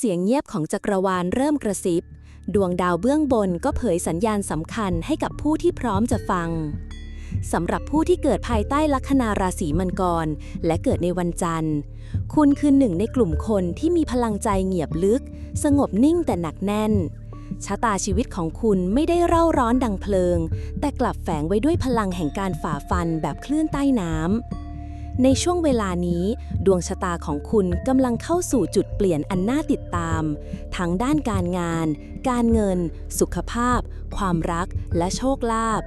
เสียงเงียบของจักรวาลเริ่มกระซิบ ดวงดาวเบื้องบนก็เผยสัญญาณสำคัญให้กับผู้ที่พร้อมจะฟังสำหรับผู้ที่เกิดภายใต้ลัคนาราศีมังกร และเกิดในวันจันทร์ คุณคือหนึ่งในกลุ่มคนที่มีพลังใจเงียบลึก สงบนิ่งแต่หนักแน่น ชะตาชีวิตของคุณไม่ได้เร่าร้อนดังเพลิง แต่กลับแฝงไว้ด้วยพลังแห่งการฝ่าฟันแบบคลื่นใต้น้ำ ในช่วงเวลานี้ ดวงชะตาของคุณกำลังเข้าสู่จุดเปลี่ยนอันน่าติดตาม ทั้งด้านการงาน การเงิน สุขภาพ ความรัก และโชคลาภ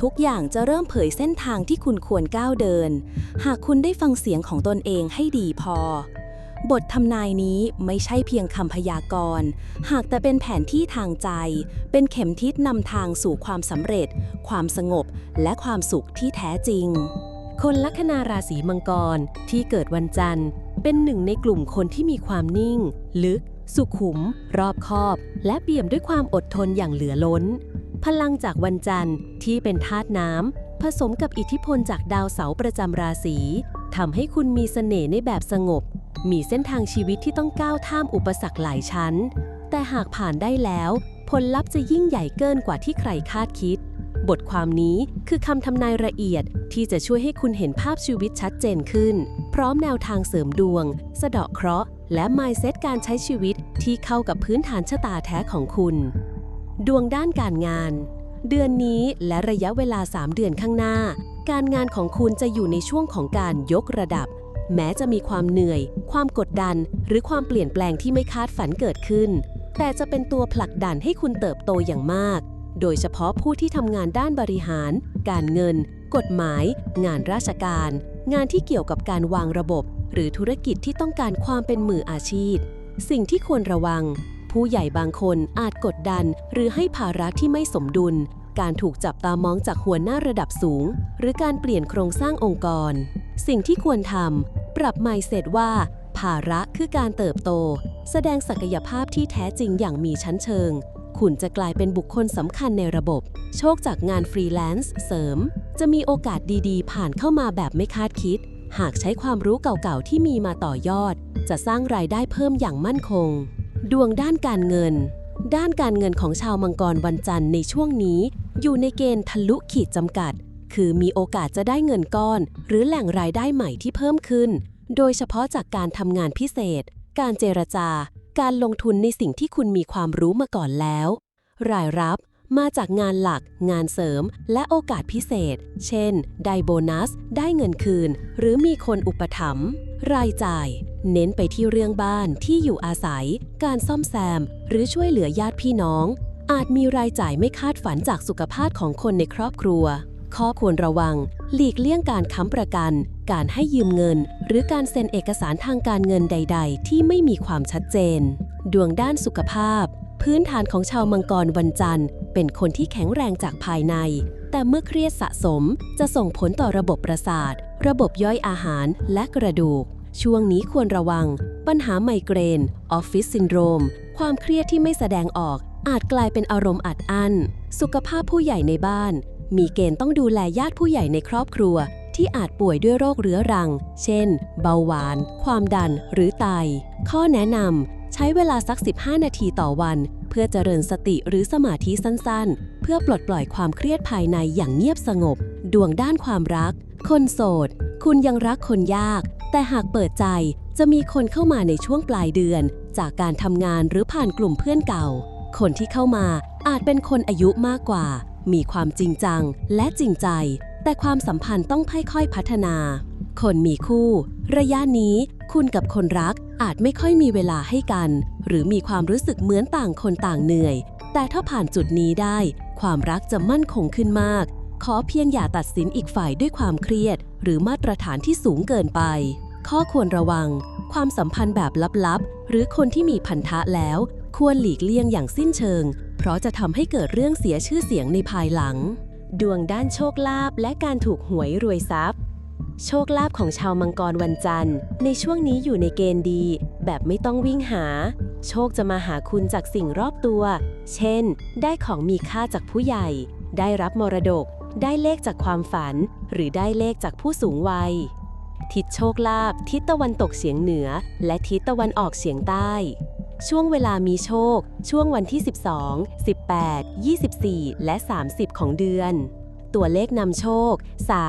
ทุกอย่างจะเริ่มเผยเส้นทางที่คุณควรก้าวเดิน หากคุณได้ฟังเสียงของตนเองให้ดีพอบททำนายนี้ไม่ใช่เพียงคำพยากรณ์ หากแต่เป็นแผนที่ทางใจ เป็นเข็มทิศนำทางสู่ความสำเร็จ ความสงบ และความสุขที่แท้จริง คนลัคนาราศีมังกรที่เกิดวันจันทร์ เป็นหนึ่งในกลุ่มคนที่มีความนิ่ง ลึก สุขุม รอบคอบ และเปี่ยมด้วยความอดทนอย่างเหลือล้น พลังจากวันจันทร์ที่เป็นธาตุน้ำผสมกับอิทธิพลจากดาวเสาร์ประจำราศีทำให้คุณมีเสน่ห์ในแบบสงบ มีเส้นทางชีวิตที่ต้องก้าวท่ามอุปสรรคหลายชั้น แต่หากผ่านได้แล้ว ผลลัพธ์จะยิ่งใหญ่เกินกว่าที่ใครคาดคิด บทความนี้คือคำทำนายละเอียดที่จะช่วยให้คุณเห็นภาพชีวิตชัดเจนขึ้น พร้อมแนวทางเสริมดวง สะเดาะเคราะห์ และ mindset การใช้ชีวิตที่เข้ากับพื้นฐานชะตาแท้ของคุณ ดวงด้านการงาน เดือนนี้และระยะเวลา 3 เดือนข้างหน้า การงานของคุณจะอยู่ในช่วงของการยกระดับ แม้จะมีความเหนื่อย ความกดดัน หรือความเปลี่ยนแปลงที่ไม่คาดฝันเกิดขึ้น แต่จะเป็นตัวผลักดันให้คุณเติบโตอย่างมาก โดยเฉพาะผู้ที่ทำงานด้านบริหาร การเงิน กฎหมาย งานราชการ งานที่เกี่ยวกับการวางระบบ หรือธุรกิจที่ต้องการความเป็นมืออาชีพ สิ่งที่ควรระวัง ผู้ใหญ่บางคนอาจกดดัน หรือให้ภาระที่ไม่สมดุล การถูกจับตามองจากหัวหน้าระดับสูง หรือการเปลี่ยนโครงสร้างองค์กร สิ่งที่ควรทำปรับ mindset ว่า ภาระคือการเติบโต แสดงศักยภาพที่แท้จริงอย่างมีชั้นเชิง คุณจะกลายเป็นบุคคลสำคัญในระบบ โชคจากงานฟรีแลนซ์เสริม จะมีโอกาสดีๆ ผ่านเข้ามาแบบไม่คาดคิด หากใช้ความรู้เก่าๆ ที่มีมาต่อยอด จะสร้างรายได้เพิ่มอย่างมั่นคง ดวงด้านการเงิน ด้านการเงินของชาวมังกรวันจันทร์ในช่วงนี้ อยู่ในเกณฑ์ทะลุขีดจำกัด คือมีโอกาสจะได้เงินก้อน หรือแหล่งรายได้ใหม่ที่เพิ่มขึ้น โดยเฉพาะจากการทำงานพิเศษ การเจรจา การลงทุนในสิ่งที่คุณมีความรู้มาก่อนแล้ว รายรับมาจากงานหลัก งานเสริม และโอกาสพิเศษ เช่น ได้โบนัส ได้เงินคืน หรือมีคนอุปถัมภ์ รายจ่าย เน้นไปที่เรื่องบ้านที่อยู่อาศัย การซ่อมแซม หรือช่วยเหลือญาติพี่น้อง อาจมีรายจ่ายไม่คาดฝันจากสุขภาพของคนในครอบครัว ข้อควรระวัง หลีกเลี่ยงการค้ำประกัน การให้ยืมเงิน หรือการเซ็นเอกสารทางการเงินใด ๆ ที่ไม่มีความชัดเจน ดวงด้านสุขภาพ พื้นฐานของชาวมังกรวันจันทร์ เป็นคนที่แข็งแรงจากภายใน แต่เมื่อเครียดสะสม จะส่งผลต่อระบบประสาท ระบบย่อยอาหารและกระดูก ช่วงนี้ควรระวัง ปัญหาไมเกรน ออฟฟิศซินโดรม ความเครียดที่ไม่แสดงออกอาจกลายเป็นอารมณ์อัดอั้น สุขภาพผู้ใหญ่ในบ้าน มีเกณฑ์ต้องดูแลญาติผู้ใหญ่ในครอบครัว ที่อาจป่วยด้วยโรคเรื้อรัง เช่น เบาหวาน ความดัน หรือไต ข้อแนะนำใช้เวลาสัก 15 นาทีต่อวัน เพื่อเจริญสติหรือสมาธิสั้นๆ เพื่อปลดปล่อยความเครียดภายในอย่างเงียบสงบ ดวงด้านความรัก คนโสด คุณยังรักคนยาก แต่หากเปิดใจจะมีคนเข้ามาในช่วงปลายเดือน จากการทำงานหรือผ่านกลุ่มเพื่อนเก่า คนที่เข้ามาอาจเป็นคนอายุมากกว่า มีความจริงจังและจริงใจ แต่ความสัมพันธ์ต้องค่อยๆพัฒนา คนมีคู่ ระยะนี้คุณกับคนรักอาจไม่ค่อยมีเวลาให้กัน หรือมีความรู้สึกเหมือนต่างคนต่างเหนื่อย แต่ถ้าผ่านจุดนี้ได้ ความรักจะมั่นคงขึ้นมาก ขอเพียงอย่าตัดสินอีกฝ่ายด้วยความเครียด หรือมาตรฐานที่สูงเกินไป ข้อควรระวัง ความสัมพันธ์แบบลับๆ หรือคนที่มีพันธะแล้ว ควรหลีกเลี่ยงอย่างสิ้นเชิง เพราะจะทำให้เกิดเรื่องเสียชื่อเสียงในภายหลัง ดวงด้านโชคลาภและการถูกหวยรวยทรัพย์ โชคลาภของชาวมังกรวันจันทร์ ในช่วงนี้อยู่ในเกณฑ์ดี แบบไม่ต้องวิ่งหา โชคจะมาหาคุณจากสิ่งรอบตัว เช่น ได้ของมีค่าจากผู้ใหญ่ ได้รับมรดก ได้เลขจากความฝัน หรือได้เลขจากผู้สูงวัย ทิศโชคลาภทิศตะวันตกเฉียงเหนือ และทิศตะวันออกเฉียงใต้ ช่วงเวลามีโชค ช่วงวันที่ 12 18 24 และ 30 ของเดือน ตัวเลขนำโชค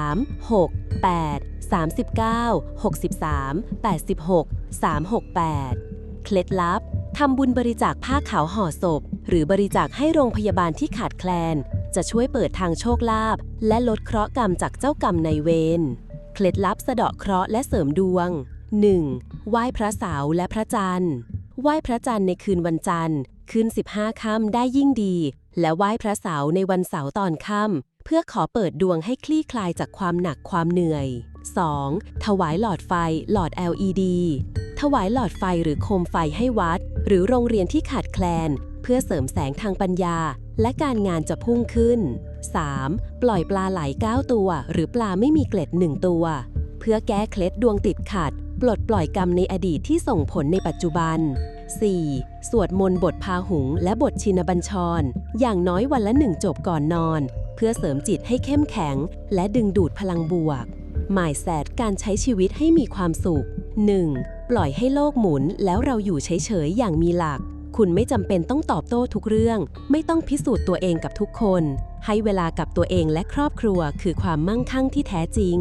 3 6 8 39 63 86 368 เคล็ดลับทำบุญบริจาคผ้าขาวห่อศพ หรือบริจาคให้โรงพยาบาลที่ขาดแคลน จะช่วยเปิดทางโชคลาภและลดเคราะห์กรรมจากเจ้ากรรมในเวรเคล็ดลับสะเดาะเคราะห์และเสริมดวง 1. ไหว้พระเสาร์และพระจันทร์ ไหว้พระจันทร์ในคืนวันจันทร์ขึ้น15 ค่ำได้ยิ่งดี และไหว้พระเสาร์ในวันเสาร์ตอนค่ำเพื่อขอเปิดดวงให้คลี่คลายจากความหนักความเหนื่อย 2. ถวายหลอดไฟหลอด LED ถวายหลอดไฟหรือโคมไฟให้วัด หรือโรงเรียนที่ขาดแคลน เพื่อเสริมแสงทางปัญญา และการงานจะพุ่งขึ้น 3. ปล่อยปลาไหล 9 ตัว หรือปลาไม่มีเกล็ด 1 ตัว เพื่อแก้เคล็ดดวงติดขัด ปลดปล่อยกรรมในอดีตที่ส่งผลในปัจจุบัน 4. สวดมนต์บทพาหุง และบทชินบัญชร อย่างน้อยวันละหนึ่งจบก่อนนอน เพื่อเสริมจิตให้เข้มแข็ง และดึงดูดพลังบวก หมายแสดการใช้ชีวิตให้มีความสุข 1. ปล่อยให้โลกหมุนแล้วเราอยู่เฉยๆ อย่างมีหลัก คุณไม่จำเป็นต้องตอบโต้ทุกเรื่อง ไม่ต้องพิสูจน์ตัวเองกับทุกคน ให้เวลากับตัวเองและครอบครัวคือความมั่งคั่งที่แท้จริง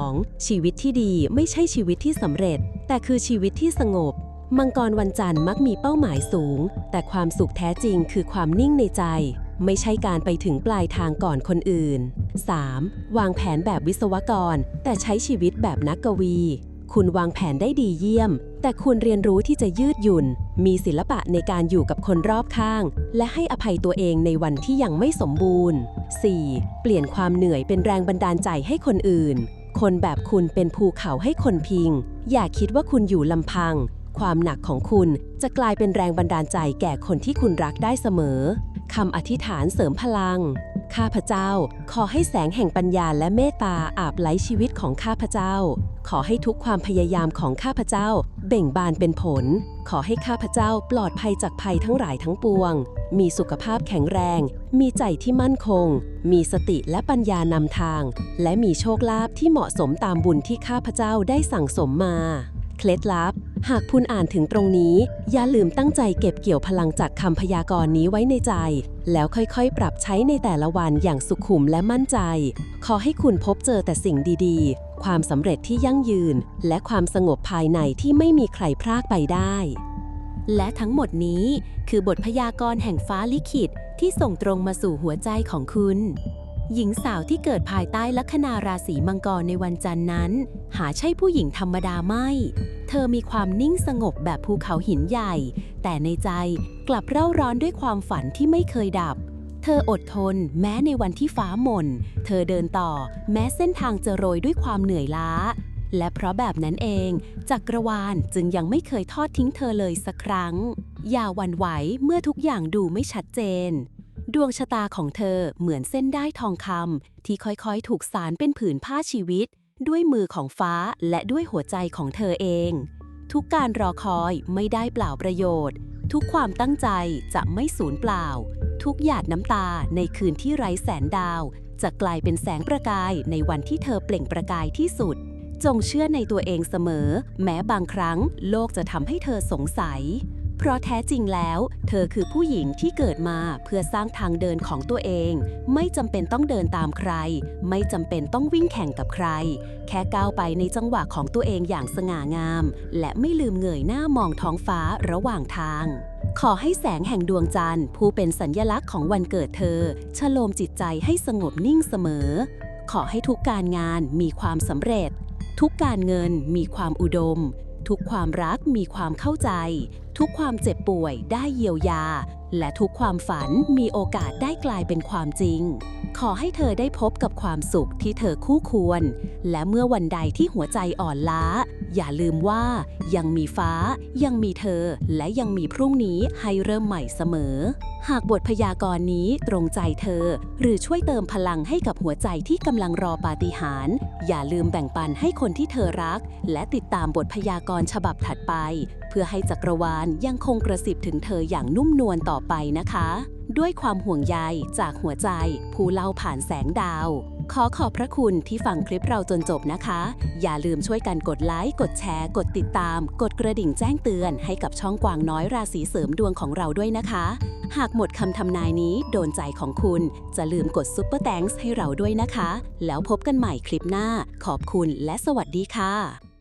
2. ชีวิตที่ดีไม่ใช่ชีวิตที่สำเร็จ แต่คือชีวิตที่สงบ มังกรวันจันทร์มักมีเป้าหมายสูง แต่ความสุขแท้จริงคือความนิ่งในใจ ไม่ใช่การไปถึงปลายทางก่อนคนอื่น 3. วางแผนแบบวิศวกร แต่ใช้ชีวิตแบบนักกวี คุณวางแผนได้ดีเยี่ยม แต่คุณเรียนรู้ที่จะยืดหยุ่น มีศิลปะในการอยู่กับคนรอบข้าง และให้อภัยตัวเองในวันที่ยังไม่สมบูรณ์ 4. เปลี่ยนความเหนื่อยเป็นแรงบันดาลใจให้คนอื่น คนแบบคุณเป็นภูเขาให้คนพิง อย่าคิดว่าคุณอยู่ลำพัง ความหนักของคุณจะกลายเป็นแรงบันดาลใจแก่คนที่คุณรักได้เสมอคำอธิษฐานเสริมพลัง ข้าพเจ้า ขอให้แสงแห่งปัญญาและเมตตาอาบไหลชีวิตของข้าพเจ้า ขอให้ทุกความพยายามของข้าพเจ้า เบ่งบานเป็นผล ขอให้ข้าพเจ้าปลอดภัยจากภัยทั้งหลายทั้งปวง มีสุขภาพแข็งแรง มีใจที่มั่นคง มีสติและปัญญานำทาง และมีโชคลาภที่เหมาะสมตามบุญที่ข้าพเจ้าได้สั่งสมมา เคล็ดลับ หากคุณอ่านถึงตรงนี้ อย่าลืมตั้งใจเก็บเกี่ยวพลังจากคำพยากรณ์นี้ไว้ในใจ แล้วค่อยๆ ปรับใช้ในแต่ละวันอย่างสุขุมและมั่นใจ ขอให้คุณพบเจอแต่สิ่งดีๆ ความสำเร็จที่ยั่งยืน และความสงบภายในที่ไม่มีใครพรากไปได้ และทั้งหมดนี้คือบทพยากรณ์แห่งฟ้าลิขิตที่ส่งตรงมาสู่หัวใจของคุณ หญิงสาวที่เกิดภายใต้ลัคนาราศีมังกรในวันจันทร์นั้น หาใช่ผู้หญิงธรรมดาไม่เธอมีความนิ่งสงบแบบภูเขาหินใหญ่ แต่ในใจกลับเร่าร้อนด้วยความฝันที่ไม่เคยดับ เธออดทน แม้ในวันที่ฟ้าหม่น เธอเดินต่อ แม้เส้นทางจะโรยด้วยความเหนื่อยล้า และเพราะแบบนั้นเอง จักรวาลจึงยังไม่เคยทอดทิ้งเธอเลยสักครั้ง อย่าหวั่นไหวเมื่อทุกอย่างดูไม่ชัดเจนดวงชะตาของเธอเหมือนเส้นได้ทองคำที่ค่อยๆ ถูกสารเป็นผืนผ้าชีวิต ด้วยมือของฟ้าและด้วยหัวใจของเธอเอง ทุกการรอคอยไม่ได้เปล่าประโยชน์ ทุกความตั้งใจจะไม่สูญเปล่า ทุกหยาดน้ำตาในคืนที่ไร้แสนดาว จะกลายเป็นแสงประกายในวันที่เธอเปล่งประกายที่สุด จงเชื่อในตัวเองเสมอ แม้บางครั้งโลกจะทำให้เธอสงสัย เพราะแท้จริงแล้ว เธอคือผู้หญิงที่เกิดมาเพื่อสร้างทางเดินของตัวเอง ไม่จำเป็นต้องเดินตามใคร ไม่จำเป็นต้องวิ่งแข่งกับใคร แค่ก้าวไปในจังหวะของตัวเองอย่างสง่างาม และไม่ลืมเงยหน้ามองท้องฟ้าระหว่างทาง ขอให้แสงแห่งดวงจันทร์ผู้เป็นสัญญลักษณ์ของวันเกิดเธอ ชโลมจิตใจให้สงบนิ่งเสมอ ขอให้ทุกการงานมีความสำเร็จ ทุกการเงินมีความอุดม ทุกความรักมีความเข้าใจ ทุกความเจ็บป่วยได้เยียวยา และทุกความฝันมีโอกาสได้กลายเป็นความจริง ขอให้เธอได้พบกับความสุขที่เธอคู่ควร และเมื่อวันใดที่หัวใจอ่อนล้า อย่าลืมว่ายังมีฟ้า ยังมีเธอ และยังมีพรุ่งนี้ให้เริ่มใหม่เสมอ หากบทพยากรณ์นี้ตรงใจเธอ หรือช่วยเติมพลังให้กับหัวใจที่กำลังรอปาฏิหาริย์อย่าลืมแบ่งปันให้คนที่เธอรัก และติดตามบทพยากรณ์ฉบับถัดไป เพื่อให้จักรวาลยังคงกระสิบถึงเธออย่างนุ่มนวลต่อไปนะคะ ด้วยความห่วงใยจากหัวใจ ผู้เล่าผ่านแสงดาว ขอขอบพระคุณที่ฟังคลิปเราจนจบนะคะ อย่าลืมช่วยกันกดไลค์ กดแชร์ กดติดตาม กดกระดิ่งแจ้งเตือนให้กับช่องกวางน้อยราศีเสริมดวงของเราด้วยนะคะ หากหมดคำทำนายนี้โดนใจของคุณ จะลืมกดซุปเปอร์แตงส์ให้เราด้วยนะคะ แล้วพบกันใหม่คลิปหน้า ขอบคุณและสวัสดีค่ะ